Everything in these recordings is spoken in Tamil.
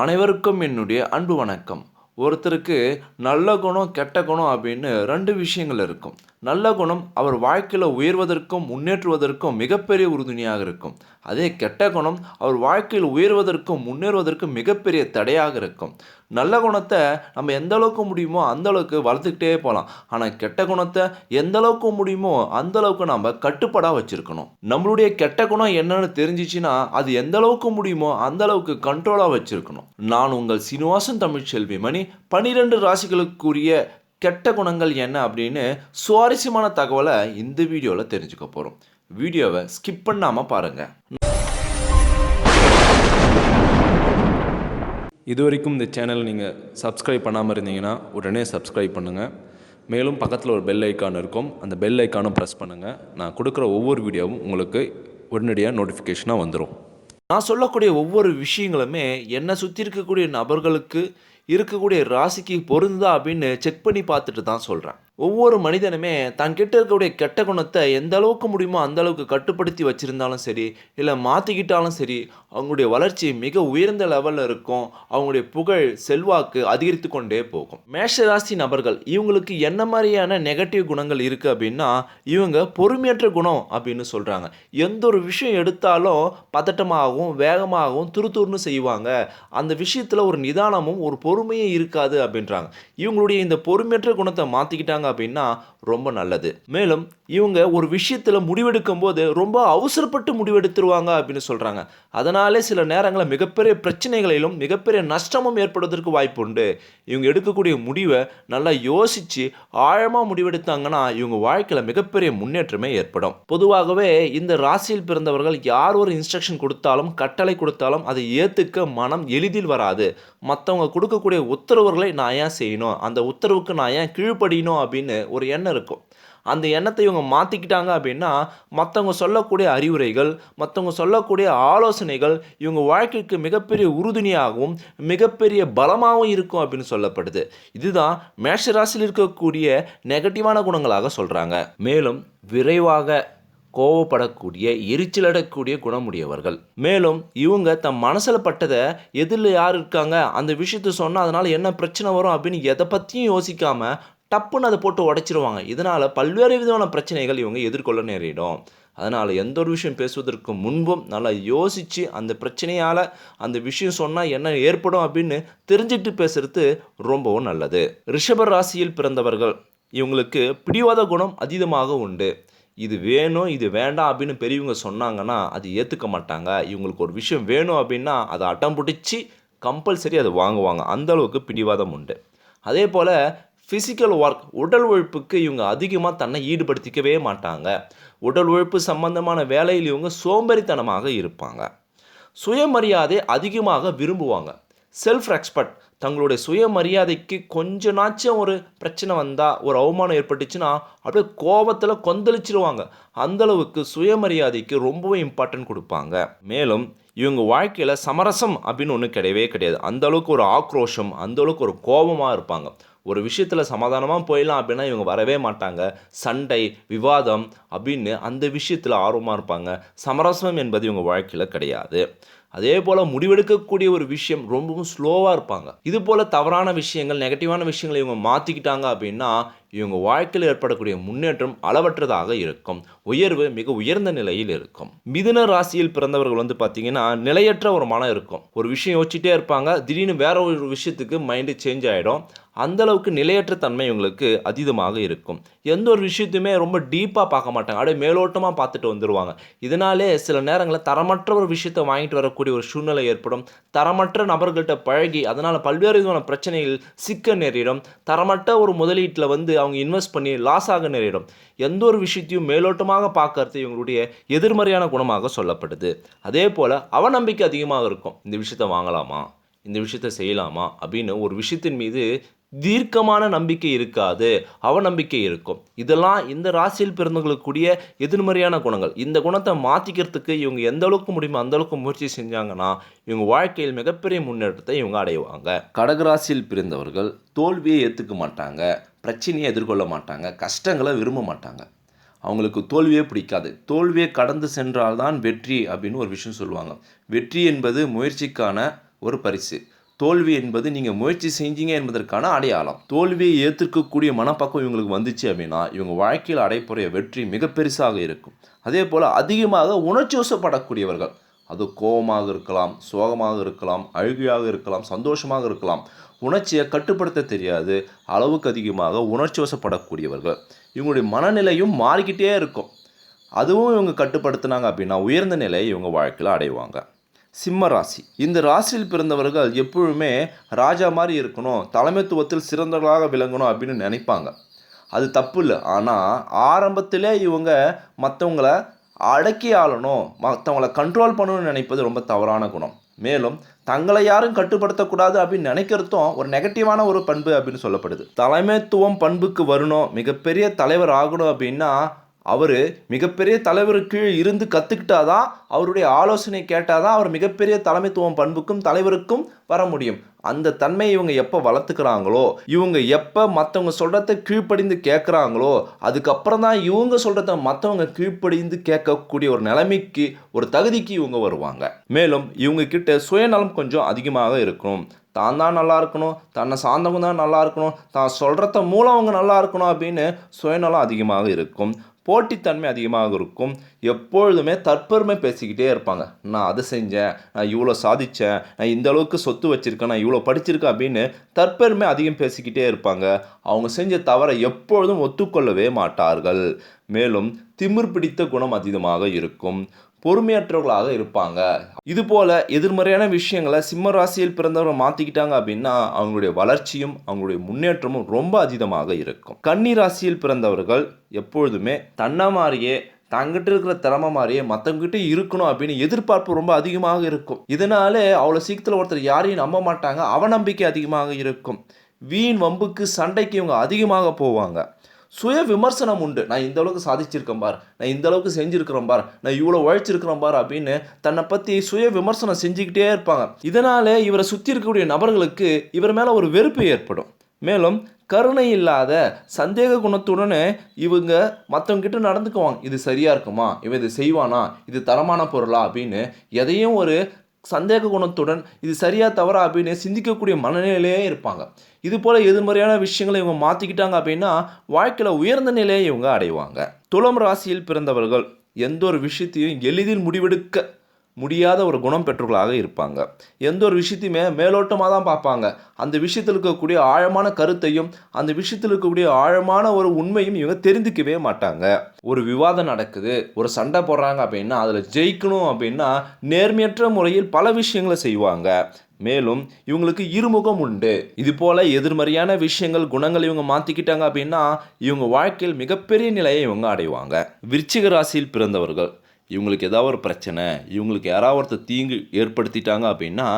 அனைவருக்கும் என்னுடைய அன்பு வணக்கம். ஒருத்தருக்கு நல்ல குணம் கெட்ட குணம் அப்படின்னு ரெண்டு விஷயங்கள் இருக்கும். நல்ல குணம் அவர் வாழ்க்கையில் உயர்வதற்கும் முன்னேற்றுவதற்கும் மிகப்பெரிய உறுதுணையாக இருக்கும். அதே கெட்ட குணம் அவர் வாழ்க்கையில் உயர்வதற்கும் முன்னேறுவதற்கும் மிகப்பெரிய தடையாக இருக்கும். நல்ல குணத்தை நம்ம எந்த அளவுக்கு முடியுமோ அந்த அளவுக்கு வளர்த்துக்கிட்டே போகலாம். ஆனால் கெட்ட குணத்தை எந்த அளவுக்கு முடியுமோ அந்த அளவுக்கு நம்ம கட்டுப்பாடாக வச்சுருக்கணும். நம்மளுடைய கெட்ட குணம் என்னன்னு தெரிஞ்சிச்சுன்னா அது எந்த அளவுக்கு முடியுமோ அந்த அளவுக்கு கண்ட்ரோலாக வச்சுருக்கணும். நான் உங்கள் சீனிவாசன் தமிழ்ச்செல்வி மணி. பனிரெண்டு ராசிகளுக்குரிய கெட்ட குணங்கள் என்ன அப்படின்னு சுவாரஸ்யமான தகவலை இந்த வீடியோவில் தெரிஞ்சுக்க போகிறோம் வீடியோவை ஸ்கிப் பண்ணாமல் பாருங்கள் இது வரைக்கும் இந்த சேனல் நீங்கள் சப்ஸ்கிரைப் பண்ணாமல் இருந்தீங்கன்னா உடனே சப்ஸ்கிரைப் பண்ணுங்கள் மேலும் பக்கத்தில் ஒரு பெல் ஐக்கான் இருக்கும். அந்த பெல் ஐக்கானும் ப்ரெஸ் பண்ணுங்கள் நான் கொடுக்குற ஒவ்வொரு வீடியோவும் உங்களுக்கு உடனடியாக நோட்டிஃபிகேஷனாக வந்துடும் நான் சொல்லக்கூடிய ஒவ்வொரு விஷயங்களுமே என்னை சுற்றி இருக்கக்கூடிய நபர்களுக்கு இருக்கக்கூடிய ராசிக்கு பொருந்தா அப்படின்னு செக் பண்ணி பார்த்துட்டு தான் சொல்கிறேன் ஒவ்வொரு மனிதனுமே தான் கிட்ட இருக்கக்கூடிய கெட்ட குணத்தை எந்த அளவுக்கு முடியுமோ அந்த அளவுக்கு கட்டுப்படுத்தி வச்சுருந்தாலும் சரி இல்லை மாற்றிக்கிட்டாலும் சரி அவங்களுடைய வளர்ச்சி மிக உயர்ந்த லெவலில் இருக்கும். அவங்களுடைய புகழ் செல்வாக்கு அதிகரித்து கொண்டே போகும். மேஷராசி நபர்கள் இவங்களுக்கு என்ன மாதிரியான நெகட்டிவ் குணங்கள் இருக்குது அப்படின்னா இவங்க பொறுமையற்ற குணம் அப்படின்னு சொல்கிறாங்க எந்த ஒரு விஷயம் எடுத்தாலும் பதட்டமாகவும் வேகமாகவும் துருத்துருன்னு செய்வாங்க. அந்த விஷயத்தில் ஒரு நிதானமும் ஒரு பொறுமையே இருக்காது அப்படின்றாங்க. இவங்களுடைய இந்த பொறுமையற்ற குணத்தை மாற்றிக்கிட்டாங்க அப்படின்னா ரொம்ப நல்லது. மேலும் இவங்க ஒரு விஷயத்தில் முடிவெடுக்கும் போது ரொம்ப அவசரப்பட்டு முடிவெடுத்துருவாங்க அப்படின்னு சொல்கிறாங்க அதனாலே சில நேரங்களில் மிகப்பெரிய பிரச்சனைகளிலும் மிகப்பெரிய நஷ்டமும் ஏற்படுவதற்கு வாய்ப்பு உண்டு. இவங்க எடுக்கக்கூடிய முடிவை நல்லா யோசித்து ஆழமாக முடிவெடுத்தாங்கன்னா இவங்க வாழ்க்கையில் மிகப்பெரிய முன்னேற்றமே ஏற்படும். பொதுவாகவே இந்த ராசியில் பிறந்தவர்கள் யார் ஒரு இன்ஸ்ட்ரக்ஷன் கொடுத்தாலும் கட்டளை கொடுத்தாலும் அதை ஏற்றுக்க மனம் எளிதில் வராது. மற்றவங்க கொடுக்கக்கூடிய உத்தரவுகளை நான் ஏன் செய்யணும்? அந்த உத்தரவுக்கு நான் ஏன் கீழ்ப்படியணும் அப்படின்னு ஒரு எண்ணம் இருக்கும். அந்த எண்ணத்தை இவங்க மாற்றிக்கிட்டாங்க அப்படின்னா மற்றவங்க சொல்லக்கூடிய அறிவுரைகள் மற்றவங்க சொல்லக்கூடிய ஆலோசனைகள் இவங்க வாழ்க்கைக்கு மிகப்பெரிய உறுதுணையாகவும் மிகப்பெரிய பலமாகவும் இருக்கும் அப்படின்னு சொல்லப்படுது. இதுதான் மேஷராசியில் இருக்கக்கூடிய நெகட்டிவான குணங்களாக சொல்கிறாங்க மேலும் விரைவாக கோவப்படக்கூடிய எரிச்சலடக்கூடிய குணமுடையவர்கள். மேலும் இவங்க தம் மனசில் பட்டதை எதிரில் யார் இருக்காங்க அந்த விஷயத்த சொன்னால் அதனால் என்ன பிரச்சனை வரும் அப்படின்னு எதை பற்றியும் யோசிக்காமல் டப்புன்னு அதை போட்டு உடச்சிருவாங்க. இதனால் பல்வேறு விதமான பிரச்சனைகள் இவங்க எதிர்கொள்ள நேரிடும். அதனால் எந்த ஒரு விஷயம் பேசுவதற்கு முன்பும் நல்லா யோசித்து அந்த பிரச்சனையால் அந்த விஷயம் சொன்னால் என்ன ஏற்படும் அப்படின்னு தெரிஞ்சுக்கிட்டு பேசுறது ரொம்பவும் நல்லது. ரிஷப ராசியில் பிறந்தவர்கள் இவங்களுக்கு பிடிவாத குணம் அதீதமாக உண்டு. இது வேணும் இது வேண்டாம் அப்படின்னு பெரியவங்க சொன்னாங்கன்னா அது ஏற்றுக்க மாட்டாங்க. இவங்களுக்கு ஒரு விஷயம் வேணும் அப்படின்னா அதை அட்டம் பிடிச்சி கம்பல்சரி அதை வாங்குவாங்க. அந்த அளவுக்கு பிடிவாதம் உண்டு. அதே போல் ஃபிசிக்கல் ஒர்க் உடல் உழைப்புக்கு இவங்க அதிகமாக தன்னை ஈடுபடுத்திக்கவே மாட்டாங்க. உடல் உழைப்பு சம்பந்தமான வேலையில் இவங்க சோம்பேறித்தனமாக இருப்பாங்க. சுயமரியாதை அதிகமாக விரும்புவாங்க. செல்ஃப் ரெஸ்பெக்ட் தங்களுடைய சுயமரியாதைக்கு கொஞ்ச நாச்சும் ஒரு பிரச்சனை வந்தால் ஒரு அவமானம் ஏற்பட்டுச்சுன்னா அப்படியே கோபத்தில் கொந்தளிச்சிருவாங்க. அந்தளவுக்கு சுயமரியாதைக்கு ரொம்பவே இம்பார்ட்டன்ட் கொடுப்பாங்க. மேலும் இவங்க வாழ்க்கையில் சமரசம் அப்படின்னு ஒன்று கிடையவே கிடையாது. அந்த அளவுக்கு ஒரு ஆக்ரோஷம் அந்தளவுக்கு ஒரு கோபமாக இருப்பாங்க. ஒரு விஷயத்தில் சமாதானமாக போயிடலாம் அப்படின்னா இவங்க வரவே மாட்டாங்க. சண்டை விவாதம் அப்படின்னு அந்த விஷயத்தில் ஆர்வமாக இருப்பாங்க. சமரசம் என்பது இவங்க வாழ்க்கையில் கிடையாது. அதே போல் முடிவெடுக்கக்கூடிய ஒரு விஷயம் ரொம்பவும் ஸ்லோவாக இருப்பாங்க. இது போல் தவறான விஷயங்கள் நெகட்டிவான விஷயங்களை இவங்க மாற்றிக்கிட்டாங்க அப்படின்னா இவங்க வாழ்க்கையில் ஏற்படக்கூடிய முன்னேற்றம் அளவற்றதாக இருக்கும். உயர்வு மிக உயர்ந்த நிலையில் இருக்கும். மிதுன ராசியில் பிறந்தவர்கள் வந்து பார்த்தீங்கன்னா நிலையற்ற ஒரு மனம் இருக்கும். ஒரு விஷயம் யோசிச்சுட்டே இருப்பாங்க. திடீர்னு வேற ஒரு விஷயத்துக்கு மைண்டு சேஞ்ச் ஆகிடும் அந்தளவுக்கு நிலையற்ற தன்மை இவங்களுக்கு அதீதமாக இருக்கும். எந்த ஒரு விஷயத்தையுமே ரொம்ப டீப்பாக பார்க்க மாட்டாங்க. அப்படியே மேலோட்டமாக பார்த்துட்டு வந்துடுவாங்க இதனாலே சில நேரங்களில் தரமற்ற ஒரு விஷயத்தை வாங்கிட்டு வரக்கூடிய ஒரு சூழ்நிலை ஏற்படும். தரமற்ற நபர்கள்ட்ட பழகி அதனால் பல்வேறு விதமான பிரச்சனைகள் சிக்க நேரிடும். தரமற்ற ஒரு முதலீட்டில் வந்து அவங்க இன்வெஸ்ட் பண்ணி லாஸ் ஆக நேரிடும். எந்த ஒரு விஷயத்தையும் மேலோட்டமாக பார்க்கறது இவங்களுடைய எதிர்மறையான குணமாக சொல்லப்படுது. அதே போல் அவநம்பிக்கை அதிகமாக இருக்கும். இந்த விஷயத்தை வாங்கலாமா? இந்த விஷயத்த செய்யலாமா? அப்படின்னு ஒரு விஷயத்தின் மீது தீர்க்கமான நம்பிக்கை இருக்காது. அவநம்பிக்கை இருக்கும். இதெல்லாம் இந்த ராசியில் பிறந்தவங்களுக்குரிய எதிர்மறையான குணங்கள். இந்த குணத்தை மாற்றிக்கிறதுக்கு இவங்க எந்த அளவுக்கு முடியுமோ அந்த அளவுக்கு முயற்சி செஞ்சாங்கன்னா இவங்க வாழ்க்கையில் மிகப்பெரிய முன்னேற்றத்தை இவங்க அடைவாங்க. கடகராசியில் பிறந்தவர்கள் தோல்வியை ஏற்றுக்க மாட்டாங்க. பிரச்சனையை எதிர்கொள்ள மாட்டாங்க கஷ்டங்களை விரும்ப மாட்டாங்க. அவங்களுக்கு தோல்வியே பிடிக்காது. தோல்வியை கடந்து சென்றால்தான் வெற்றி அப்படின்னு ஒரு விஷயம் சொல்லுவாங்க. வெற்றி என்பது முயற்சிக்கான ஒரு பரிசு. தோல்வி என்பது நீங்கள் முயற்சி செஞ்சீங்க என்பதற்கான அடையாளம். தோல்வியை ஏற்றுக்கக்கூடிய மனப்பக்கம் இவங்களுக்கு வந்துச்சு அப்படின்னா இவங்க வாழ்க்கையில் அடைப்புறைய வெற்றி மிக பெருசாக இருக்கும். அதே போல் அதிகமாக உணர்ச்சி வசப்படக்கூடியவர்கள் அது கோபமாக இருக்கலாம் சோகமாக இருக்கலாம் அழுகையாக இருக்கலாம் சந்தோஷமாக இருக்கலாம். உணர்ச்சியை கட்டுப்படுத்த தெரியாது அளவுக்கு அதிகமாக உணர்ச்சி வசப்படக்கூடியவர்கள். இவங்களுடைய மனநிலையும் மாறிக்கிட்டே இருக்கும். அதுவும் இவங்க கட்டுப்படுத்தினாங்க அப்படின்னா உயர்ந்த நிலையை இவங்க வாழ்க்கையில் அடைவாங்க. சிம்ம ராசி. இந்த ராசியில் பிறந்தவர்கள் எப்பொழுதுமே ராஜா மாதிரி இருக்கணும் தலைமைத்துவத்தில் சிறந்தவர்களாக விளங்கணும் அப்படின்னு நினைப்பாங்க. அது தப்பு இல்லை. ஆனால் ஆரம்பத்திலே இவங்க மற்றவங்கள அடக்கி ஆளணும் மற்றவங்கள கண்ட்ரோல் பண்ணணும்னு நினைப்பது ரொம்ப தவறான குணம். மேலும் தங்களை யாரும் கட்டுப்படுத்தக்கூடாது அப்படின்னு நினைக்கிறதும் ஒரு நெகட்டிவான ஒரு பண்பு அப்படின்னு சொல்லப்படுது. தலைமைத்துவம் பண்புக்கு வரணும் மிகப்பெரிய தலைவர் ஆகணும் அப்படின்னா அவர் மிகப்பெரிய தலைவர் கீழ் இருந்து கற்றுக்கிட்டாதான் அவருடைய ஆலோசனை கேட்டால் தான் அவர் மிகப்பெரிய தலைமைத்துவம் பண்புக்கும் தலைவருக்கும் வர முடியும். அந்த தன்மையை இவங்க எப்போ வளர்த்துக்கிறாங்களோ இவங்க எப்போ மற்றவங்க சொல்கிறத கீழ்ப்படிந்து கேட்குறாங்களோ அதுக்கப்புறம் தான் இவங்க சொல்கிறத மற்றவங்க கீழ்ப்படிந்து கேட்கக்கூடிய ஒரு நிலைமைக்கு ஒரு தகுதிக்கு இவங்க வருவாங்க. மேலும் இவங்க கிட்ட சுயநலம் கொஞ்சம் அதிகமாக இருக்கும். தான் தான் நல்லா இருக்கணும் தன்னை சார்ந்தவங்க தான் நல்லா இருக்கணும் தான் சொல்கிறத மூலம் அவங்க நல்லா இருக்கணும் அப்படின்னு சுயநலம் அதிகமாக இருக்கும். போட்டித்தன்மை அதிகமாக இருக்கும். எப்பொழுதுமே தற்பெருமை பேசிக்கிட்டே இருப்பாங்க. நான் அதை செஞ்சேன் நான் இவ்வளோ சாதித்தேன் நான் இந்த அளவுக்கு சொத்து வச்சுருக்கேன் நான் இவ்வளோ படிச்சிருக்கேன் அப்படின்னு தற்பெருமை அதிகம் பேசிக்கிட்டே இருப்பாங்க. அவங்க செஞ்ச தவறை எப்பொழுதும் ஒத்துக்கொள்ளவே மாட்டார்கள். மேலும் திமிர் பிடித்த குணம் அதிகமாக இருக்கும். பொறுமையற்றவர்களாக இருப்பாங்க. இது போல எதிர்மறையான விஷயங்களை சிம்ம ராசியில் பிறந்தவர்கள் மாற்றிக்கிட்டாங்க அப்படின்னா அவங்களுடைய வளர்ச்சியும் அவங்களுடைய முன்னேற்றமும் ரொம்ப அதீதமாக இருக்கும். கன்னி ராசியில் பிறந்தவர்கள் எப்பொழுதுமே தன்னை மாதிரியே தங்கிட்ட இருக்கிற திறமை மாதிரியே மற்றவங்ககிட்ட இருக்கணும் அப்படின்னு எதிர்பார்ப்பு ரொம்ப அதிகமாக இருக்கும். இதனாலே அவ்வளோ சீக்கிரத்தில் ஒருத்தர் யாரையும் நம்ப மாட்டாங்க. அவநம்பிக்கை அதிகமாக இருக்கும். வீண் வம்புக்கு சண்டைக்கு இவங்க அதிகமாக போவாங்க. சுய விமர்சனம் உண்டு. நான் இந்த அளவுக்கு சாதிச்சிருக்கேன் பார். நான் இந்த அளவுக்கு செஞ்சுருக்கிறேன் பார். நான் இவ்வளோ உழைச்சிருக்கிறேன் பார் அப்படின்னு தன்னை பற்றி சுய விமர்சனம் செஞ்சுக்கிட்டே இருப்பாங்க. இதனால் இவரை சுற்றி இருக்கக்கூடிய நபர்களுக்கு இவர் மேலே ஒரு வெறுப்பு ஏற்படும். மேலும் கருணை இல்லாத சந்தேக குணத்துடன் இவங்க மற்றவங்க கிட்ட நடந்துக்குவாங்க. இது சரியாக இருக்குமா? இவன் இது செய்வானா? இது தரமான பொருளா? அப்படின்னு எதையும் ஒரு சந்தேக குணத்துடன் இது சரியா தவறா அப்படின்னு சிந்திக்கக்கூடிய மனநிலையிலே இருப்பாங்க. இது போல எதிர்மறையான விஷயங்களை இவங்க மாற்றிக்கிட்டாங்க அப்படின்னா வாழ்க்கையில் உயர்ந்த நிலையை இவங்க அடைவாங்க. துளம் ராசியில் பிறந்தவர்கள் எந்த ஒரு விஷயத்தையும் எளிதில் முடிவெடுக்க முடியாத ஒரு குணம் பெற்றவர்களாக இருப்பாங்க. எந்த ஒரு விஷயத்தையுமே மேலோட்டமாக தான் பார்ப்பாங்க. அந்த விஷயத்தில் இருக்கக்கூடிய ஆழமான கருத்தையும் அந்த விஷயத்தில் இருக்கக்கூடிய ஆழமான ஒரு உண்மையும் இவங்க தெரிந்துக்கவே மாட்டாங்க. ஒரு விவாதம் நடக்குது ஒரு சண்டை போடுறாங்க அப்படின்னா அதில் ஜெயிக்கணும் அப்படின்னா நேர்மையற்ற முறையில் பல விஷயங்களை செய்வாங்க. மேலும் இவங்களுக்கு இருமுகம் உண்டு. இது போல எதிர்மறையான விஷயங்கள் குணங்கள் இவங்க மாற்றிக்கிட்டாங்க அப்படின்னா இவங்க வாழ்க்கையில் மிகப்பெரிய நிலையை இவங்க அடைவாங்க. விருச்சிக ராசியில் பிறந்தவர்கள் இவங்களுக்கு ஏதாவது ஒரு பிரச்சனை இவங்களுக்கு யாராவது ஒருத்தர் தீங்கு ஏற்படுத்திட்டாங்க அப்படின்னா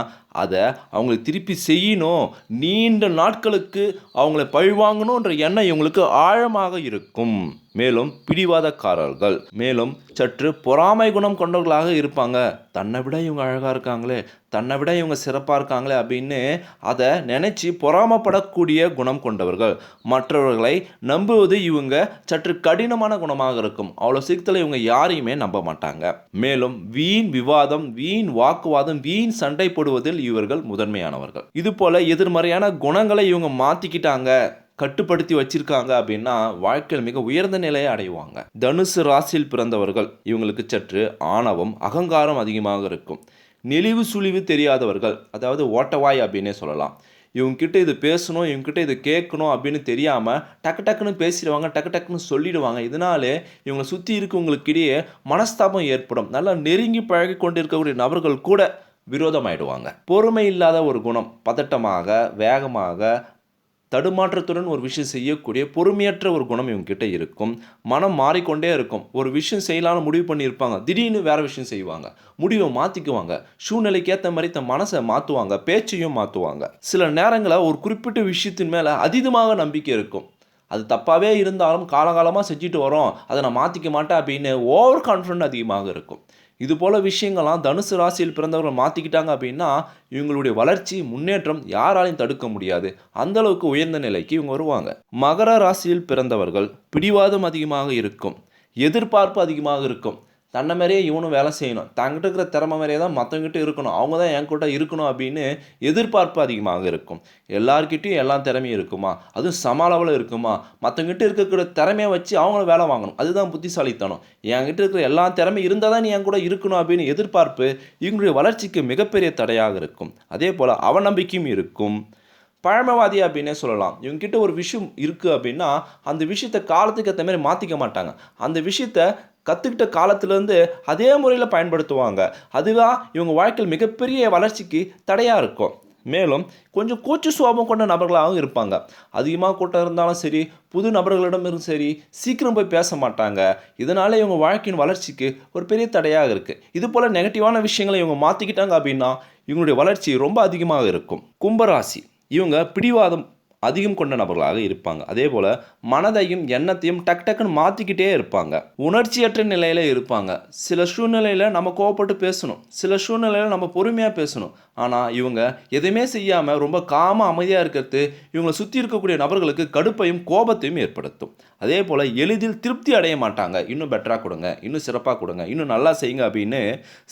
அதை அவங்களுக்கு திருப்பி செய்யணும். நீண்ட நாட்களுக்கு அவங்கள பழிவாங்கணுன்ற எண்ணம் இவங்களுக்கு ஆழமாக இருக்கும். மேலும் பிடிவாதக்காரர்கள் மேலும் சற்று பொறாமை குணம் கொண்டவர்களாக இருப்பாங்க. தன்னை விட இவங்க அழகாக இருக்காங்களே தன்னை விட இவங்க சிறப்பாக இருக்காங்களே அப்படின்னு அதை நினச்சி பொறாமப்படக்கூடிய குணம் கொண்டவர்கள். மற்றவர்களை நம்புவது இவங்க சற்று கடினமான குணமாக இருக்கும். அவ்வளோ சீக்கிரத்தில் இவங்க யாரையுமே நம்ப மாட்டாங்க. மேலும் வீண் விவாதம் வீண் வாக்குவாதம் வீண் சண்டை போடுவதில் இவர்கள் முதன்மையானவர்கள். இது போல எதிர்மறையான குணங்களை இவங்க மாற்றிக்கிட்டாங்க கட்டுப்படுத்தி வச்சிருக்காங்க அப்படின்னா வாழ்க்கையில் மிக உயர்ந்த நிலையை அடைவாங்க. தனுசு ராசியில் பிறந்தவர்கள் இவங்களுக்கு சற்று ஆணவம் அகங்காரம் அதிகமாக இருக்கும். நெளிவு சுழிவு தெரியாதவர்கள் அதாவது ஓட்டவாய் அப்படின்னே சொல்லலாம். இவங்ககிட்ட இது பேசணும் இவங்ககிட்ட இது கேட்கணும் அப்படின்னு தெரியாமல் டக்கு டக்குன்னு பேசிடுவாங்க டக்கு டக்குன்னு சொல்லிடுவாங்க. இதனாலே இவங்களை சுற்றி இருக்கவங்களுக்கிடையே மனஸ்தாபம் ஏற்படும். நல்லா நெருங்கி பழகி கொண்டு இருக்கக்கூடிய நபர்கள் கூட விரோதமாயிடுவாங்க. பொறுமை இல்லாத ஒரு குணம் பதட்டமாக வேகமாக தடுமாற்றத்துடன் ஒரு விஷயம் செய்யக்கூடிய பொறுமையற்ற ஒரு குணம் இவங்ககிட்ட இருக்கும். மனம் மாறிக்கொண்டே இருக்கும். ஒரு விஷயம் செய்யலாம்னு முடிவு பண்ணியிருப்பாங்க. திடீர்னு வேற விஷயம் செய்வாங்க. முடிவை மாற்றிக்குவாங்க சூழ்நிலைக்கு ஏற்ற மாதிரி தன் மனசை மாற்றுவாங்க பேச்சையும் மாற்றுவாங்க சில நேரங்களில் ஒரு குறிப்பிட்ட விஷயத்தின் மேலே அதீதமாக நம்பிக்கை இருக்கும். அது தப்பாகவே இருந்தாலும் காலகாலமாக செஞ்சுட்டு வரோம். அதை நான் மாற்றிக்க மாட்டேன் அப்படின்னு ஓவர் கான்ஃபிடன்ட் அதிகமாக இருக்கும். இது போல் விஷயங்கள்லாம் தனுசு ராசியில் பிறந்தவர்கள் மாற்றிக்கிட்டாங்க அப்படின்னா இவங்களுடைய வளர்ச்சி முன்னேற்றம் யாராலையும் தடுக்க முடியாது. அந்தளவுக்கு உயர்ந்த நிலைக்கு இவங்க வருவாங்க. மகர ராசியில் பிறந்தவர்கள் பிடிவாதம் அதிகமாக இருக்கும். எதிர்பார்ப்பு அதிகமாக இருக்கும். தன்னை மாதிரியே இவனும் வேலை செய்யணும். தங்கிட்ட இருக்கிற திறமை மாதிரியே தான் மற்றவங்கிட்ட இருக்கணும். அவங்க தான் என் கூட இருக்கணும் அப்படின்னு எதிர்பார்ப்பு அதிகமாக இருக்கும். எல்லார்கிட்டயும் எல்லா திறமையும் இருக்குமா? அதுவும் சம அளவில் இருக்குமா? மற்றவங்கிட்ட இருக்கக்கூடிய திறமையை வச்சு அவங்களும் வேலை வாங்கணும். அதுதான் புத்திசாலித்தனம். என்கிட்ட இருக்கிற எல்லா திறமையும் இருந்தால் தான் நீ என் கூட இருக்கணும் அப்படின்னு எதிர்பார்ப்பு இவங்களுடைய வளர்ச்சிக்கு மிகப்பெரிய தடையாக இருக்கும். அதே போல் அவநம்பிக்கையும் இருக்கும். பழமைவாதி அப்படின்னே சொல்லலாம். இவங்ககிட்ட ஒரு விஷயம் இருக்குது அப்படின்னா அந்த விஷயத்தை காலத்துக்கு ஏற்ற மாதிரி மாற்றிக்க மாட்டாங்க. அந்த விஷயத்த கற்றுக்கிட்ட காலத்துலேருந்து அதே முறையில் பயன்படுத்துவாங்க. அதுதான் இவங்க வாழ்க்கையில் மிகப்பெரிய வளர்ச்சிக்கு தடையாக இருக்கும். மேலும் கொஞ்சம் கூச்சு சுவாபம் கொண்ட நபர்களாகவும் இருப்பாங்க. அதிகமாக கூட்டம் இருந்தாலும் சரி புது நபர்களிடம் சரி சீக்கிரம் போய் பேச மாட்டாங்க. இதனால் இவங்க வாழ்க்கையின் வளர்ச்சிக்கு ஒரு பெரிய தடையாக இருக்குது இது போல் நெகட்டிவான விஷயங்களை இவங்க மாற்றிக்கிட்டாங்க அப்படின்னா இவங்களுடைய வளர்ச்சி ரொம்ப அதிகமாக இருக்கும். கும்பராசி. இவங்க பிடிவாதம் அதிகம் கொண்ட நபர்களாக இருப்பாங்க. அதே போல் மனதையும் எண்ணத்தையும் டக் டக்குன்னு மாற்றிக்கிட்டே இருப்பாங்க. உணர்ச்சியற்ற நிலையில் இருப்பாங்க. சில சூழ்நிலையில் நம்ம கோவப்பட்டு பேசணும். சில சூழ்நிலையில் நம்ம பொறுமையாக பேசணும். ஆனால் இவங்க எதுவுமே செய்யாமல் ரொம்ப காம அமைதியாக இருக்கிறது இவங்களை சுற்றி இருக்கக்கூடிய நபர்களுக்கு கடுப்பையும் கோபத்தையும் ஏற்படுத்தும். அதே போல் எளிதில் திருப்தி அடைய மாட்டாங்க. இன்னும் பெட்டராக கொடுங்க. இன்னும் சிறப்பாக கொடுங்க. இன்னும் நல்லா செய்யுங்க அப்படின்னு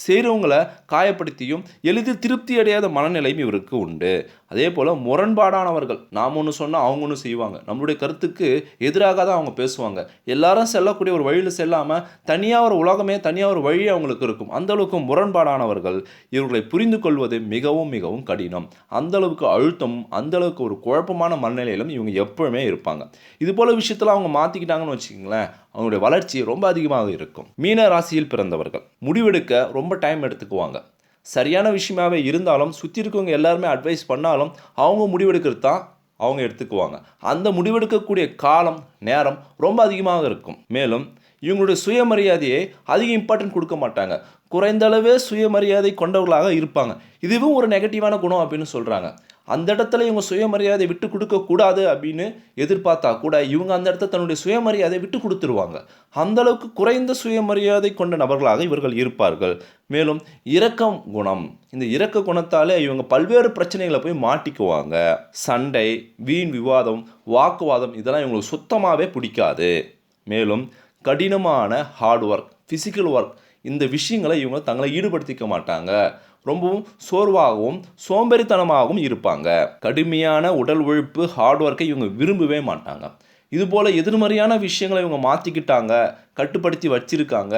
செய்கிறவங்களை காயப்படுத்தியும் எளிதில் திருப்தி அடையாத மனநிலையும் இவருக்கு உண்டு. அதே போல் முரண்பாடானவர்கள் நாமும் ஒன்று சொன்னால் அவங்க ஒன்று செய்வாங்க. நம்மளுடைய கருத்துக்கு எதிராக தான் அவங்க பேசுவாங்க. எல்லாரும் செல்லக்கூடிய ஒரு வழியில் செல்லாமல் தனியாக ஒரு உலகமே தனியாக ஒரு வழி அவங்களுக்கு இருக்கும். அந்த அளவுக்கு முரண்பாடானவர்கள் இவர்களை புரிந்து கொள்வது மிகவும் மிகவும் கடினம். அந்தளவுக்கு அழுத்தம் அந்த அளவுக்கு ஒரு குழப்பமான மனநிலையிலும் இவங்க எப்பவுமே இருப்பாங்க. இது போல் விஷயத்தில் அவங்க மாற்றிக்கிட்டாங்கன்னு வச்சுக்கோங்களேன் அவங்களுடைய வளர்ச்சி ரொம்ப அதிகமாக இருக்கும். மீன ராசியில் பிறந்தவர்கள் முடிவெடுக்க ரொம்ப டைம் எடுத்துக்குவாங்க. சரியான விஷயமாவே இருந்தாலும் சுற்றி இருக்கவங்க எல்லாருமே அட்வைஸ் பண்ணாலும் அவங்க முடிவெடுக்கிறது தான் அவங்க எடுத்துக்குவாங்க. அந்த முடிவெடுக்கக்கூடிய காலம் நேரம் ரொம்ப அதிகமாக இருக்கும். மேலும் இவங்களுடைய சுயமரியாதையை அதிக இம்பார்ட்டன்ட் கொடுக்க மாட்டாங்க. குறைந்தளவே சுயமரியாதை கொண்டவர்களாக இருப்பாங்க. இதுவும் ஒரு நெகட்டிவான குணம் அப்படின்னு சொல்கிறாங்க அந்த இடத்துல இவங்க சுயமரியாதை விட்டு கொடுக்க கூடாது அப்படின்னு எதிர்பார்த்தா கூட இவங்க அந்த இடத்த தன்னுடைய சுயமரியாதை விட்டு கொடுத்துருவாங்க. அந்தளவுக்கு குறைந்த சுயமரியாதை கொண்ட நபர்களாக இவர்கள் இருப்பார்கள். மேலும் இரக்கம் குணம். இந்த இரக்க குணத்தாலே இவங்க பல்வேறு பிரச்சனைகளை போய் மாட்டிக்குவாங்க. சண்டை வீண் விவாதம் வாக்குவாதம் இதெல்லாம் இவங்களுக்கு சுத்தமாகவே பிடிக்காது. மேலும் கடினமான ஹார்ட் ஒர்க் ஃபிசிக்கல் ஒர்க் இந்த விஷயங்களை இவங்க தங்களை ஈடுபடுத்திக்க மாட்டாங்க. ரொம்பவும் சோர்வாகவும் சோம்பேறித்தனமாகவும் இருப்பாங்க. கடுமையான உடல் உழைப்பு ஹார்ட் ஒர்க்கை இவங்க விரும்பவே மாட்டாங்க. இதுபோல் எதிர்மறையான விஷயங்களை இவங்க மாற்றிக்கிட்டாங்க கட்டுப்படுத்தி வச்சிருக்காங்க.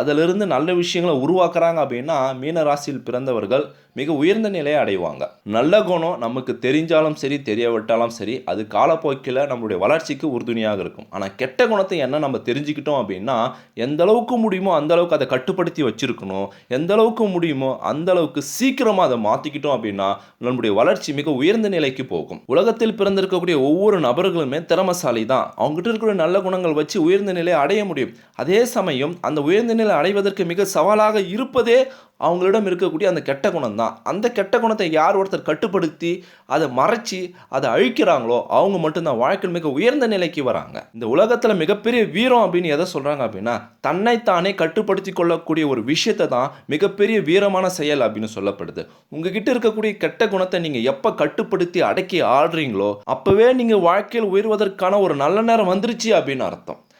அதிலிருந்து நல்ல விஷயங்களை உருவாக்குறாங்க அப்படின்னா மீன ராசியில் பிறந்தவர்கள் மிக உயர்ந்த நிலையை அடைவாங்க. நல்ல குணம் நமக்கு தெரிஞ்சாலும் சரி தெரியவிட்டாலும் சரி அது காலப்போக்கில் நம்மளுடைய வளர்ச்சிக்கு உறுதுணையாக இருக்கும். ஆனால் கெட்ட குணத்தை என்ன நம்ம தெரிஞ்சுக்கிட்டோம் அப்படின்னா எந்த அளவுக்கு முடியுமோ அந்த அளவுக்கு அதை கட்டுப்படுத்தி வச்சிருக்கணும். எந்த அளவுக்கு முடியுமோ அந்த அளவுக்கு சீக்கிரமாக அதை மாற்றிக்கிட்டோம் அப்படின்னா நம்முடைய வளர்ச்சி மிக உயர்ந்த நிலைக்கு போகும். உலகத்தில் பிறந்திருக்கக்கூடிய ஒவ்வொரு நபர்களுமே திறமசாலி தான் அவங்ககிட்ட இருக்கிற நல்ல குணங்கள் வச்சு உயர்ந்த நிலையை அடைய முடியும். அதே சமயம் அந்த உயர்ந்த நிலை அடைவதற்கு மிக சவாலாக இருப்பதே அவங்களிடம் இருக்கக்கூடிய அந்த கெட்ட குணம் தான் அந்த கெட்ட குணத்தை யார் ஒருத்தர் கட்டுப்படுத்தி அதை மறைச்சி அதை அழிக்கிறாங்களோ அவங்க மட்டும்தான் வாழ்க்கையில் மிக உயர்ந்த நிலைக்கு வராங்க. இந்த உலகத்தில் மிகப்பெரிய வீரம் அப்படின்னு எதை சொல்கிறாங்க அப்படின்னா தன்னைத்தானே கட்டுப்படுத்தி கொள்ளக்கூடிய ஒரு விஷயத்தை தான் மிகப்பெரிய வீரமான செயல் அப்படின்னு சொல்லப்படுது. உங்ககிட்ட இருக்கக்கூடிய கெட்ட குணத்தை நீங்கள் எப்போ கட்டுப்படுத்தி அடக்கி ஆடுறீங்களோ அப்போவே நீங்கள் வாழ்க்கையில் உயர்வதற்கான ஒரு நல்ல நேரம் வந்துருச்சு அப்படின்னு அர்த்தம்.